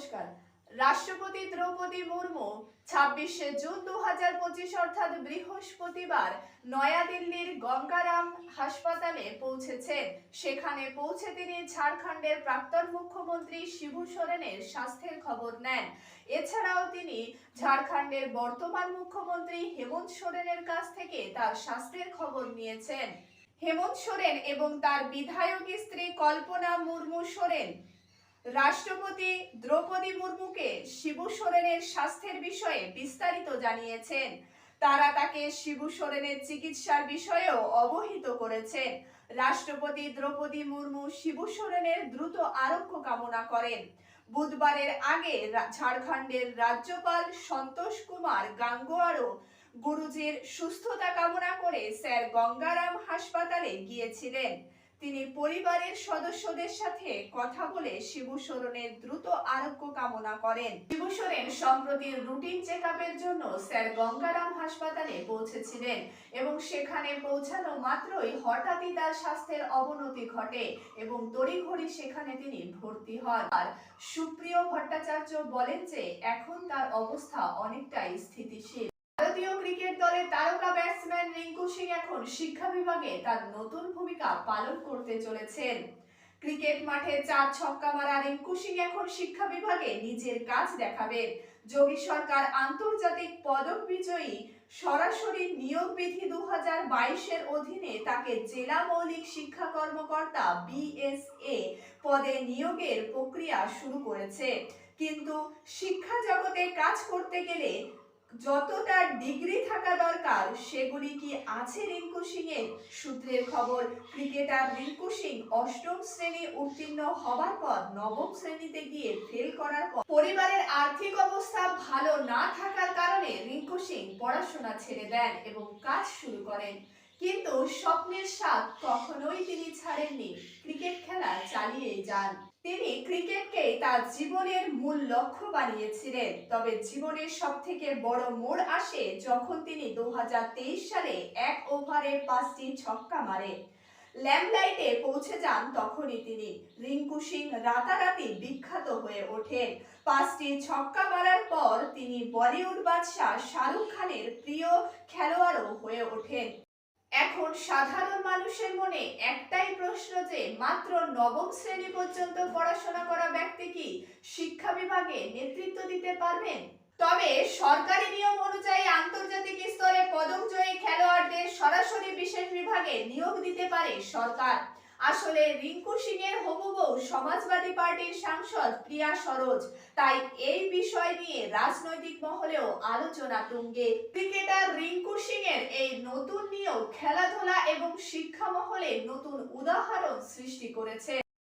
নমস্কার। রাষ্ট্রপতি দ্রৌপদী মুর্মু ছাব্বিশে জুন দু হাজার পঁচিশ অর্থাৎ বৃহস্পতিবার নয়াদিল্লির গঙ্গারাম হাসপাতালে পৌঁছেছেন সেখানে পৌঁছে তিনি ঝাড়খণ্ডের প্রাক্তন মুখ্যমন্ত্রী শিবু সোরেনের স্বাস্থ্যের খবর নেন। এছাড়াও তিনি ঝাড়খণ্ডের বর্তমান মুখ্যমন্ত্রী হেমন্ত সোরেনের কাছ থেকে তার স্বাস্থ্যের খবর নিয়েছেন। হেমন্ত সোরেন এবং তার বিধায়ক স্ত্রী কল্পনা মুর্মু সোরেন রাষ্ট্রপতি দ্রৌপদী মুর্মুকে শিবু সোরেনের স্বাস্থ্যের বিষয়ে বিস্তারিত জানিয়েছেন। তারা তাকে শিবু সোরেনের চিকিৎসার বিষয়েও অবহিত করেছেন। রাষ্ট্রপতি দ্রৌপদী মুর্মু শিবু সোরেনের দ্রুত আরোগ্য কামনা করেন। বুধবারের আগে ঝাড়খণ্ডের রাজ্যপাল সন্তোষ কুমার গাঙ্গোয়ারও গুরুজির সুস্থতা কামনা করে স্যার গঙ্গারাম হাসপাতালে গিয়েছিলেন। তিনি পরিবারের সদস্যদের সাথে কথা বলে শিবু সোরেনের দ্রুত আরোগ্য কামনা করেন। শিবু সোরেন সম্প্রতি রুটিন চেক জন্য স্যার গঙ্গারাম হাসপাতালে পৌঁছেছিলেন এবং সেখানে পৌঁছানো মাত্রই হঠাৎই তার স্বাস্থ্যের অবনতি ঘটে এবং তড়িঘড়ি সেখানে তিনি ভর্তি হন। আর সুপ্রিয় ভট্টাচার্য বলেন যে এখন তার অবস্থা অনেকটাই স্থিতিশীল। ভারতীয় ক্রিকেট দলের তারকা ব্যাটসম্যান রিঙ্কু সিং এখন শিক্ষা বিভাগে তার নতুন ভূমিকা পালন করতে চলেছেন। ক্রিকেট মাঠে চার ছক্কা মারা রিঙ্কু সিং এখন শিক্ষা বিভাগে নিজের কাজ দেখাবেন যোগী সরকার আন্তর্জাতিক পদক বিজয়ী সরাসরি নিয়োগ বিধি দু বাইশের অধীনে তাকে জেলা মৌলিক শিক্ষা কর্মকর্তা বিএসএ পদে নিয়োগের প্রক্রিয়া শুরু করেছে। কিন্তু শিক্ষা জগতে কাজ করতে গেলে যতটা ডিগ্রি থাকা দরকার, সেগুলি কি আছে রিঙ্কু সিং এর সূত্রের খবর, ক্রিকেটার রিঙ্কু সিং অষ্টম শ্রেণি উত্তীর্ণ হবার পর নবম শ্রেণীতে গিয়ে ফেল করার পর পরিবারের আর্থিক অবস্থা ভালো না থাকার কারণে রিঙ্কু সিং পড়াশোনা ছেড়ে দেন এবং কাজ শুরু করেন। কিন্তু স্বপ্নের স্বাদ কখনোই তিনি ছাড়েননি। ক্রিকেট খেলা চালিয়ে যান। তিনি ক্রিকেটকে তার জীবনের মূল লক্ষ্য বানিয়েছিলেন। তবে জীবনের সব থেকে বড় মোড় আসে যখন তিনি দু হাজার তেইশ সালে এক ওভারে পাঁচটি ছক্কা মারে। ল্যাম্পলাইটে পৌঁছে যান তখনই তিনি। রিঙ্কু সিং রাতারাতি বিখ্যাত হয়ে ওঠেন। পাঁচটি ছক্কা মারার পর তিনি বলিউড বাদশাহ শাহরুখ খানের প্রিয় খেলোয়াড়ও হয়ে ওঠেন। এখন সাধারণ মানুষের মনে একটাই প্রশ্ন যে, মাত্র নবম শ্রেণি পর্যন্ত পড়াশোনা করা ব্যক্তি কি শিক্ষা বিভাগে নেতৃত্ব দিতে পারবেন? তবে সরকারি নিয়ম অনুযায়ী আন্তর্জাতিক স্তরে পদক জয়ী খেলোয়াড়দের সরাসরি বিশেষ বিভাগে নিয়োগ দিতে পারে সরকার। আসলে রিঙ্কু সিং এর হবু বউ সমাজবাদী পার্টির সাংসদ প্রিয়া সরোজ। তাই এই বিষয় নিয়ে রাজনৈতিক মহলেও আলোচনা তুঙ্গে। ক্রিকেটার রিঙ্কু সিং এর এই নতুন নিয়োগ খেলাধুলা এবং শিক্ষা মহলে নতুন উদাহরণ সৃষ্টি করেছে।